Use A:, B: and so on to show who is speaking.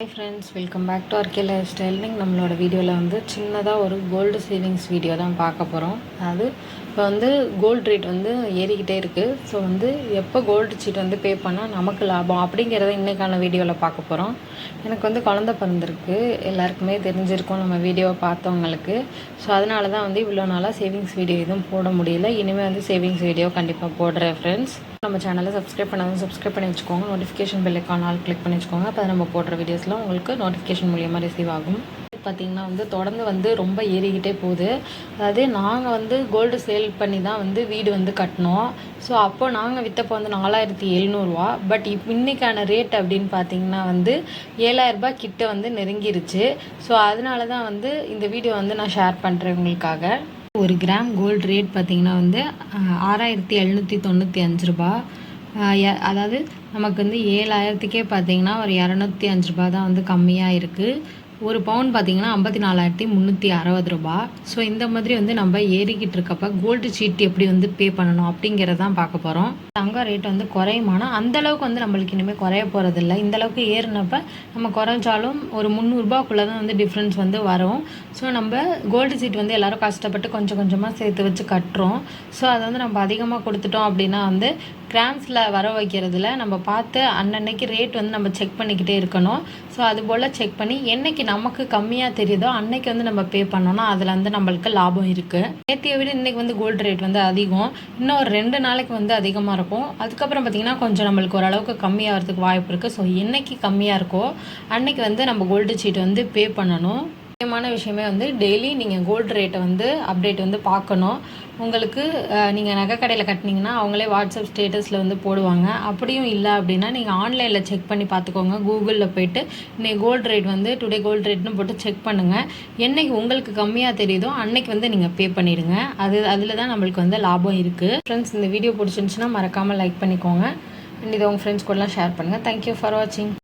A: Hi friends welcome back to RK lifestyle நம்மளோட வீடியோவில் வந்து சின்னதாக ஒரு கோல்டு சேவிங்ஸ் வீடியோ தான் பார்க்க போகிறோம் அது இப்போ வந்து கோல்டு ரேட் வந்து ஏறிக்கிட்டே இருக்குது ஸோ வந்து எப்போ கோல்டு சீட் வந்து பே பண்ணால் நமக்கு லாபம் அப்படிங்கிறத இன்றைக்கான வீடியோவில் பார்க்க போகிறோம் எனக்கு வந்து குழந்த பிறந்திருக்கு. எல்லாருக்குமே தெரிஞ்சிருக்கும் நம்ம வீடியோவை பார்த்தவங்களுக்கு. ஸோ அதனால தான் வந்து இவ்வளோ நாளாக சேவிங்ஸ் வீடியோ எதுவும் போட முடியல. இனிமேல் வந்து சேவிங்ஸ் வீடியோ கண்டிப்பாக போடுறேன் ஃப்ரெண்ட்ஸ் நம்ம சேனலை சப்ஸ்கிரைப் பண்ணாலும் சப்ஸ்கிரைப் பண்ணி வச்சுக்கோங்க. நோட்டிஃபிகேஷன் பெல்லைக்கான ஆல் கிளிக் பண்ணி வச்சுக்கோங்க. அப்போ நம்ம போடுற வீடியோஸ்லாம் உங்களுக்கு நோட்டிஃபிகேஷன் மூலியமாக ரிசீவ் ஆகும். பார்த்திங்கன்னா வந்து தொடர்ந்து வந்து ரொம்ப ஏறிக்கிட்டே போகுது. அதாவது நாங்கள் வந்து கோல்டு சேல் பண்ணி தான் வந்து வீடு வந்து கட்டினோம். ஸோ அப்போ நாங்கள் விற்றப்போ வந்து நாலாயிரத்தி எழுநூறுவா. பட் இப் இன்னைக்கான ரேட் அப்படின்னு பார்த்தீங்கன்னா வந்து ஏழாயிரரூபா கிட்ட வந்து நெருங்கிருச்சு. ஸோ அதனால தான் வந்து இந்த வீடியோ வந்து நான் ஷேர் பண்ணுறேன் உங்களுக்காக. ஒரு கிராம் கோல்டு ரேட் பார்த்தீங்கன்னா வந்து ஆறாயிரத்தி எழுநூற்றி தொண்ணூற்றி அஞ்சு ரூபா. அதாவது நமக்கு வந்து ஏழாயிரத்துக்கே பார்த்தீங்கன்னா ஒரு இரநூத்தி அஞ்சு ரூபா தான் வந்து கம்மியாக இருக்குது ஒரு பவுன் பார்த்தீங்கன்னா ஐம்பத்தி நாலாயிரத்தி முந்நூற்றி அறுபது ரூபா. ஸோ இந்த மாதிரி வந்து நம்ம ஏறிக்கிட்டு இருக்கப்ப கோல்டு சீட் எப்படி வந்து பே பண்ணணும் அப்படிங்கிறதான் பார்க்க போகிறோம் தங்கம் ரேட் வந்து குறையுமானா அந்த அளவுக்கு வந்து நம்மளுக்கு இனிமேல் குறைய போகிறதில்ல இந்த அளவுக்கு ஏறினப்ப நம்ம குறைஞ்சாலும் ஒரு முந்நூறுபாக்குள்ளே தான் வந்து டிஃப்ரென்ஸ் வந்து வரும். ஸோ நம்ம கோல்டு சீட் வந்து எல்லோரும் கஷ்டப்பட்டு கொஞ்சம் கொஞ்சமாக சேர்த்து வச்சு கட்டுறோம். ஸோ அதை வந்து நம்ம அதிகமாக கொடுத்துட்டோம் அப்படின்னா வந்து கிராம்ஸில் வர வைக்கிறதுல நம்ம பார்த்து அன்னன்னைக்கு ரேட் வந்து நம்ம செக் பண்ணிக்கிட்டே இருக்கணும். ஸோ அது போல் செக் பண்ணி என்னைக்கு நமக்கு கம்மியாக தெரியுதோ அன்னைக்கு வந்து நம்ம பே பண்ணோம்னா அதில் வந்து நம்மளுக்கு லாபம் இருக்குது நேற்றைய விட இன்றைக்கி வந்து கோல்டு ரேட் வந்து அதிகம். இன்னும் ஒரு ரெண்டு நாளைக்கு வந்து அதிகமாக இருக்கும். அதுக்கப்புறம் பார்த்திங்கன்னா கொஞ்சம் நம்மளுக்கு ஓரளவுக்கு கம்மியாகிறதுக்கு வாய்ப்பு இருக்குது ஸோ இன்றைக்கி கம்மியாக இருக்கோ அன்னைக்கு வந்து நம்ம கோல்டு சீட் வந்து பே பண்ணணும். முக்கியமான விஷயமே வந்து டெய்லி நீங்கள் கோல்டு ரேட்டை வந்து அப்டேட் வந்து பார்க்கணும். உங்களுக்கு நீங்கள் நகை கடையில் கட்டினீங்கன்னா அவங்களே வாட்ஸ்அப் ஸ்டேட்டஸில் வந்து போடுவாங்க. அப்படியும் இல்லை அப்படின்னா நீங்கள் ஆன்லைனில் செக் பண்ணி பார்த்துக்கோங்க. கூகுளில் போயிட்டு இன்னைக்கு கோல்டு ரேட் வந்து டுடே கோல்டு ரேட்னு போட்டு செக் பண்ணுங்கள் என்றைக்கு உங்களுக்கு கம்மியாக தெரியுதோ அன்னைக்கு வந்து நீங்கள் பே பண்ணிடுங்க. அது அதில் தான் நம்மளுக்கு வந்து லாபம் இருக்குது ஃப்ரெண்ட்ஸ் இந்த வீடியோ பிடிச்சிருந்துச்சுன்னா மறக்காமல் லைக் பண்ணிக்கோங்க. அண்ட் இதை உங்கள் ஃப்ரெண்ட்ஸ் கூடலாம் ஷேர் பண்ணுங்கள் தேங்க்யூ ஃபார் வாட்சிங்